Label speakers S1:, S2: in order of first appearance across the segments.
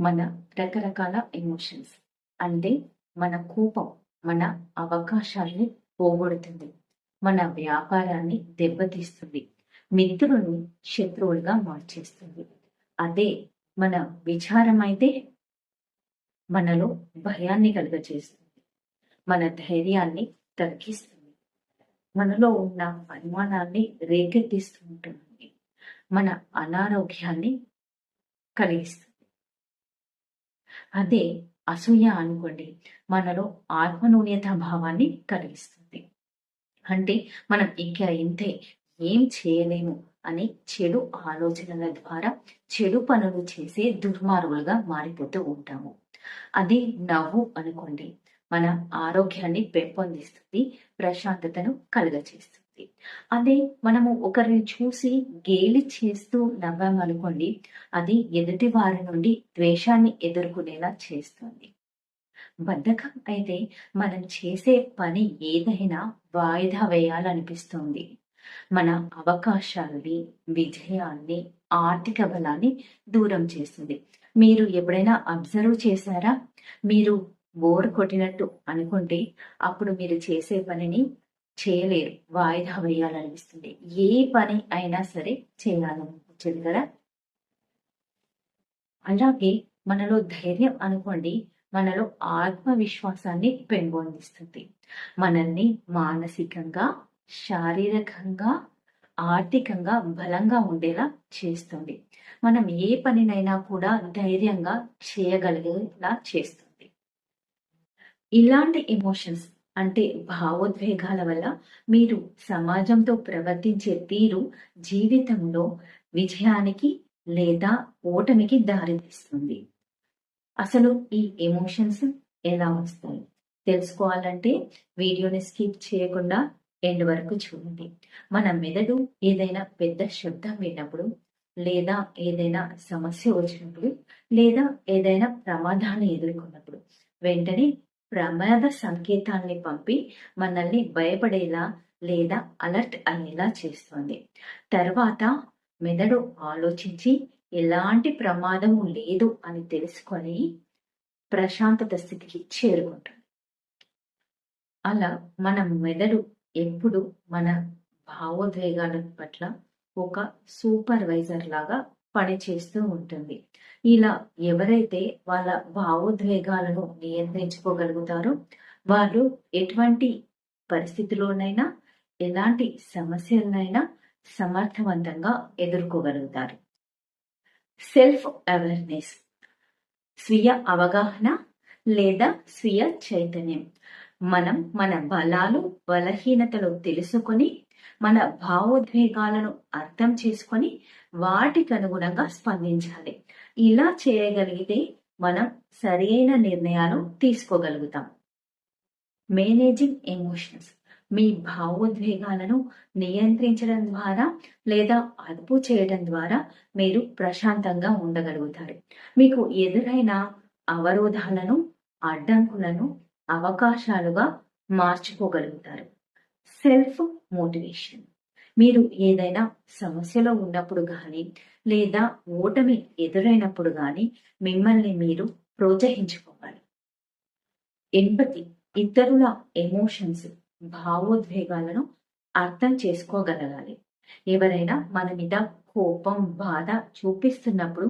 S1: మన రకరకాల ఎమోషన్స్ అంటే మన కోపం మన అవకాశాన్ని పోగొడుతుంది మన వ్యాపారాన్ని దెబ్బతీస్తుంది మిత్రులను శత్రువులుగా మార్చేస్తుంది. అదే మన విచారం అయితే మనలో భయాన్ని కలుగజేస్తుంది మన ధైర్యాన్ని తగ్గిస్తుంది మనలో ఉన్న అనుమానాన్ని రేకెత్తిస్తూ ఉంటుంది మన అనారోగ్యాన్ని కలిగిస్తుంది. అదే అసూయ అనుకోండి. మనలో ఆత్మనూన్యత భావాన్ని కలిగిస్తుంది. అంటే మనం ఇంకా ఇంతే ఏం చేయలేము అని చెడు ఆలోచనల ద్వారా చెడు పనులు చేసే దుర్మార్గులుగా మారిపోతూ ఉంటాము. అదే నవ్వు అనుకోండి. మన ఆరోగ్యాన్ని పెంపొందిస్తుంది ప్రశాంతతను కలుగచేస్తుంది. అదే మనము ఒకరిని చూసి గేలి చేస్తూ నవ్వామనుకోండి అది ఎదుటి వారి నుండి ద్వేషాన్ని ఎదుర్కొనేలా చేస్తుంది. బద్ధకం అయితే మనం చేసే పని ఏదైనా వాయిదా వేయాలనిపిస్తుంది. మన అవకాశాల్ని విజయాన్ని ఆర్థిక బలాన్ని దూరం చేస్తుంది. మీరు ఎప్పుడైనా అబ్జర్వ్ చేశారా? మీరు బోర్ కొట్టినట్టు అనుకుంటే అప్పుడు మీరు చేసే పనిని చేయలేరు. వాయిదా వేయాలనిపిస్తుంది. ఏ పని అయినా సరే చేయాలనిపించదు కదా? అలాగే మనలో ధైర్యం అనుకోండి మనలో ఆత్మవిశ్వాసాన్ని పెంపొందిస్తుంది. మనల్ని మానసికంగా శారీరకంగా ఆర్థికంగా బలంగా ఉండేలా చేస్తుంది. మనం ఏ పనినైనా కూడా ధైర్యంగా చేయగలిగేలా చేస్తుంది. ఇలాంటి ఎమోషన్స్ అంటే భావోద్వేగాల వల్ల మీరు సమాజంతో ప్రవర్తించే తీరు జీవితంలో విజయానికి లేదా ఓటమికి దారితీస్తుంది. అసలు ఈ ఎమోషన్స్ ఎలా వస్తాయి? తెలుసుకోవాలంటే వీడియోని స్కిప్ చేయకుండా ఎండ్ వరకు చూడండి. మన మెదడు ఏదైనా పెద్ద శబ్దం విన్నప్పుడు లేదా ఏదైనా సమస్య వచ్చినప్పుడు లేదా ఏదైనా ప్రమాదాన్ని ఎదుర్కొన్నప్పుడు వెంటనే ప్రమాద సంకేతాన్ని పంపి మనల్ని భయపడేలా లేదా అలర్ట్ అయ్యేలా చేస్తుంది. తర్వాత మెదడు ఆలోచించి ఎలాంటి ప్రమాదము లేదు అని తెలుసుకొని ప్రశాంతత స్థితికి చేరుకుంటుంది. అలా మన మెదడు ఎప్పుడు మన భావోద్వేగాల పట్ల ఒక సూపర్వైజర్ లాగా పనిచేస్తూ ఉంటుంది. ఇలా ఎవరైతే వాళ్ళ భావోద్వేగాలను నియంత్రించుకోగలుగుతారో వాళ్ళు ఎటువంటి పరిస్థితిలోనైనా ఎలాంటి సమస్యలనైనా సమర్థవంతంగా ఎదుర్కోగలుగుతారు. సెల్ఫ్ అవేర్నెస్ స్వీయ అవగాహన లేదా స్వీయ చైతన్యం. మనం మన బలాలు బలహీనతలు తెలుసుకొని మన భావోద్వేగాలను అర్థం చేసుకొని వాటికి అనుగుణంగా స్పందించాలి. ఇలా చేయగలిగితే మనం సరైన నిర్ణయాలు తీసుకోగలుగుతాం. Managing emotions. మీ భావోద్వేగాలను నియంత్రించడం ద్వారా లేదా అదుపు చేయడం ద్వారా మీరు ప్రశాంతంగా ఉండగలుగుతారు. మీకు ఎదురైన అవరోధాలను అడ్డంకులను అవకాశాలుగా మార్చుకోగలుగుతారు. సెల్ఫ్ మోటివేషన్ మీరు ఏదైనా సమస్యలో ఉన్నప్పుడు కానీ లేదా ఓటమి ఎదురైనప్పుడు కానీ మిమ్మల్ని మీరు ప్రోత్సహించుకోవాలి. ఎంపతి ఇతరుల ఎమోషన్స్ భావోద్వేగాలను అర్థం చేసుకోగలగాలి. ఎవరైనా మన మీద కోపం బాధ చూపిస్తున్నప్పుడు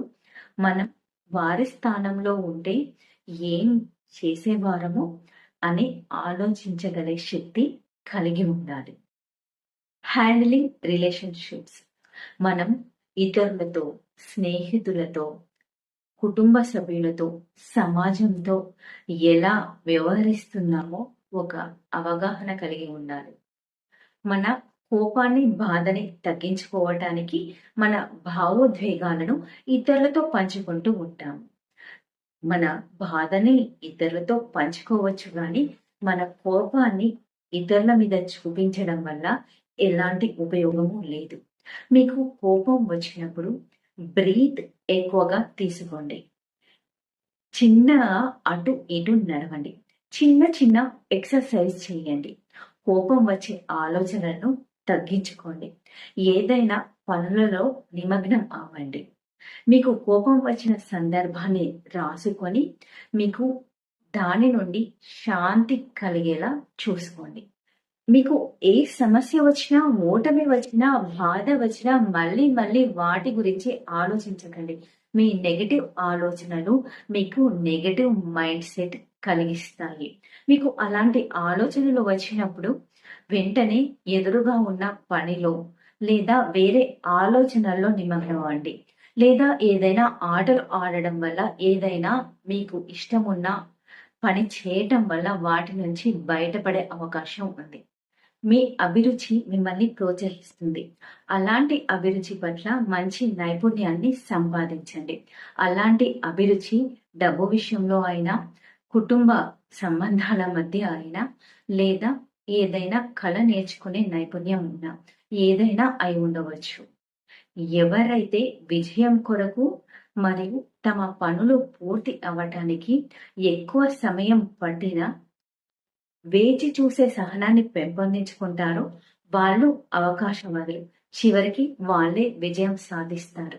S1: మనం వారి స్థానంలో ఉంటే ఏం చేసేవారము అని ఆలోచించగలే శక్తి కలిగి ఉండాలి. హ్యాండ్లింగ్ రిలేషన్షిప్స్ మనం ఇతరులతో స్నేహితులతో కుటుంబ సభ్యులతో సమాజంతో ఎలా వ్యవహరిస్తున్నామో ఒక అవగాహన కలిగి ఉండాలి. మన కోపాన్ని బాధని తగ్గించుకోవటానికి మన భావోద్వేగాలను ఇతరులతో పంచుకుంటూ ఉంటాము మన బాధని ఇతరులతో పంచుకోవచ్చు కానీ మన కోపాన్ని ఇతరుల మీద చూపించడం వల్ల ఎలాంటి ఉపయోగము లేదు. మీకు కోపం వచ్చినప్పుడు బ్రీత్ ఎక్కువగా తీసుకోండి. చిన్న అటు ఇటు నడవండి. చిన్న చిన్న ఎక్సర్సైజ్ చేయండి. కోపం వచ్చే ఆలోచనలను తగ్గించుకోండి. ఏదైనా పనులలో నిమగ్నం అవ్వండి. మీకు కోపం వచ్చిన సందర్భాన్ని రాసుకొని మీకు దాని నుండి శాంతి కలిగేలా చూసుకోండి. మీకు ఏ సమస్య వచ్చినా ఓటమి వచ్చినా బాధ వచ్చినా మళ్ళీ మళ్ళీ వాటి గురించి ఆలోచించకండి. మీ నెగటివ్ ఆలోచనలు మీకు నెగటివ్ మైండ్ సెట్ కలిగిస్తాయి. మీకు అలాంటి ఆలోచనలు వచ్చినప్పుడు వెంటనే ఎదురుగా ఉన్న పనిలో లేదా వేరే ఆలోచనల్లో నిమగ్నమండి లేదా ఏదైనా ఆటలు ఆడడం వల్ల ఏదైనా మీకు ఇష్టం ఉన్న పని చేయటం వల్ల వాటి నుంచి బయటపడే అవకాశం ఉంది. మీ అభిరుచి మిమ్మల్ని ప్రోత్సహిస్తుంది. అలాంటి అభిరుచి పట్ల మంచి నైపుణ్యాన్ని సంపాదించండి. అలాంటి అభిరుచి డబ్బు విషయంలో అయినా కుటుంబ సంబంధాల మధ్య అయినా లేదా ఏదైనా కళ నేర్చుకునే నైపుణ్యం ఉన్నా ఏదైనా అయి ఉండవచ్చు. ఎవరైతే విజయం కొరకు మరియు తమ పనులు పూర్తి అవ్వటానికి ఎక్కువ సమయం పట్టినా వేచి చూసే సహనాన్ని పెంపొందించుకుంటారో వాళ్ళు అవకాశవాదులు చివరికి వాళ్ళే విజయం సాధిస్తారు.